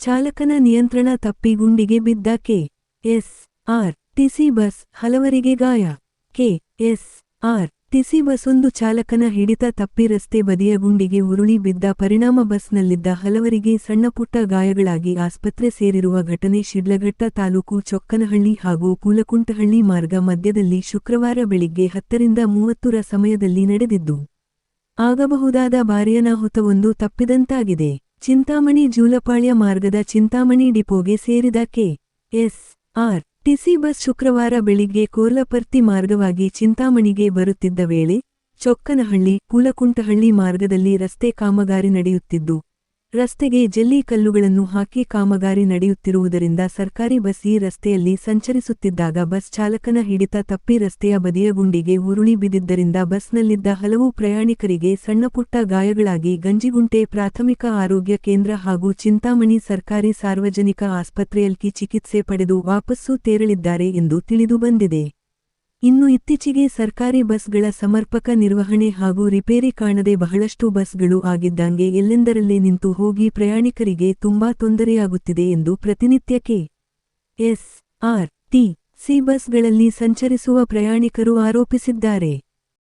ಚಾಲಕನ ನಿಯಂತ್ರಣ ತಪ್ಪಿ ಗುಂಡಿಗೆ ಬಿದ್ದ K S R TC bus ಹಲವರಿಗೆ ಗಾಯ. ಕೆ ಎಸ್ ಆರ್ ಟಿಸಿ ಬಸ್ಸೊಂದು ಚಾಲಕನ ಹಿಡಿತ ತಪ್ಪಿ ರಸ್ತೆ ಬದಿಯ ಗುಂಡಿಗೆ ಉರುಳಿ ಬಿದ್ದ ಪರಿಣಾಮ ಬಸ್ನಲ್ಲಿದ್ದ ಹಲವರಿಗೆ ಸಣ್ಣಪುಟ್ಟ ಗಾಯಗಳಾಗಿ ಆಸ್ಪತ್ರೆ ಸೇರಿರುವ ಘಟನೆ ಶಿಡ್ಲಘಟ್ಟ ತಾಲೂಕು ಚೊಕ್ಕನಹಳ್ಳಿ ಹಾಗೂ ಕೂಲಕುಂಟಹಳ್ಳಿ ಮಾರ್ಗ ಮಧ್ಯದಲ್ಲಿ ಶುಕ್ರವಾರ ಬೆಳಿಗ್ಗೆ ಹತ್ತರಿಂದ ಮೂವತ್ತರ ಸಮಯದಲ್ಲಿ ನಡೆದಿದ್ದು, ಆಗಬಹುದಾದ ಬಾರಿಯನಾಹುತವೊಂದು ತಪ್ಪಿದಂತಾಗಿದೆ. ಚಿಂತಾಮಣಿ ಜೂಲಪಾಳ್ಯ ಮಾರ್ಗದ ಚಿಂತಾಮಣಿ ಡಿಪೋಗೆ ಸೇರಿದ K. S. R. TC bus ಶುಕ್ರವಾರ ಬೆಳಿಗ್ಗೆ ಕೋರ್ಲಪರ್ತಿ ಮಾರ್ಗವಾಗಿ ಚಿಂತಾಮಣಿಗೆ ಬರುತ್ತಿದ್ದ ವೇಳೆ ಚೊಕ್ಕನಹಳ್ಳಿ, ಕೂಲಕುಂಟಹಳ್ಳಿ ಮಾರ್ಗದಲ್ಲಿ ರಸ್ತೆ ಕಾಮಗಾರಿ ನಡೆಯುತ್ತಿದ್ದು ರಸ್ತೆಗೆ ಜಲ್ಲಿ ಕಲ್ಲುಗಳನ್ನು ಹಾಕಿ ಕಾಮಗಾರಿ ನಡೆಯುತ್ತಿರುವುದರಿಂದ ಸರ್ಕಾರಿ ಬಸ್ ಈ ರಸ್ತೆಯಲ್ಲಿ ಸಂಚರಿಸುತ್ತಿದ್ದಾಗ ಬಸ್ ಚಾಲಕನ ಹಿಡಿತ ತಪ್ಪಿ ರಸ್ತೆಯ ಬದಿಯ ಗುಂಡಿಗೆ ಉರುಳಿ ಬಿದ್ದಿದ್ದರಿಂದ ಬಸ್ನಲ್ಲಿದ್ದ ಹಲವು ಪ್ರಯಾಣಿಕರಿಗೆ ಸಣ್ಣಪುಟ್ಟ ಗಾಯಗಳಾಗಿ ಗಂಜಿಗುಂಟೆ ಪ್ರಾಥಮಿಕ ಆರೋಗ್ಯ ಕೇಂದ್ರ ಹಾಗೂ ಚಿಂತಾಮಣಿ ಸರ್ಕಾರಿ ಸಾರ್ವಜನಿಕ ಆಸ್ಪತ್ರೆಯಲ್ಲಿ ಚಿಕಿತ್ಸೆ ಪಡೆದು ವಾಪಸ್ಸು ತೆರಳಿದ್ದಾರೆ ಎಂದು ತಿಳಿದುಬಂದಿದೆ ಇನ್ನು ಇತ್ತೀಚೆಗೆ ಸರ್ಕಾರಿ ಬಸ್ಗಳ ಸಮರ್ಪಕ ನಿರ್ವಹಣೆ ಹಾಗೂ ರಿಪೇರಿ ಕಾಣದೆ ಬಹಳಷ್ಟು ಬಸ್ಗಳು ಆಗಿದ್ದಂಗೆ ಎಲ್ಲೆಂದರಲ್ಲೇ ನಿಂತು ಹೋಗಿ ಪ್ರಯಾಣಿಕರಿಗೆ ತುಂಬಾ ತೊಂದರೆಯಾಗುತ್ತಿದೆ ಎಂದು ಪ್ರತಿನಿತ್ಯ K. S. R. T. C ಬಸ್ಗಳಲ್ಲಿ ಸಂಚರಿಸುವ ಪ್ರಯಾಣಿಕರು ಆರೋಪಿಸಿದ್ದಾರೆ.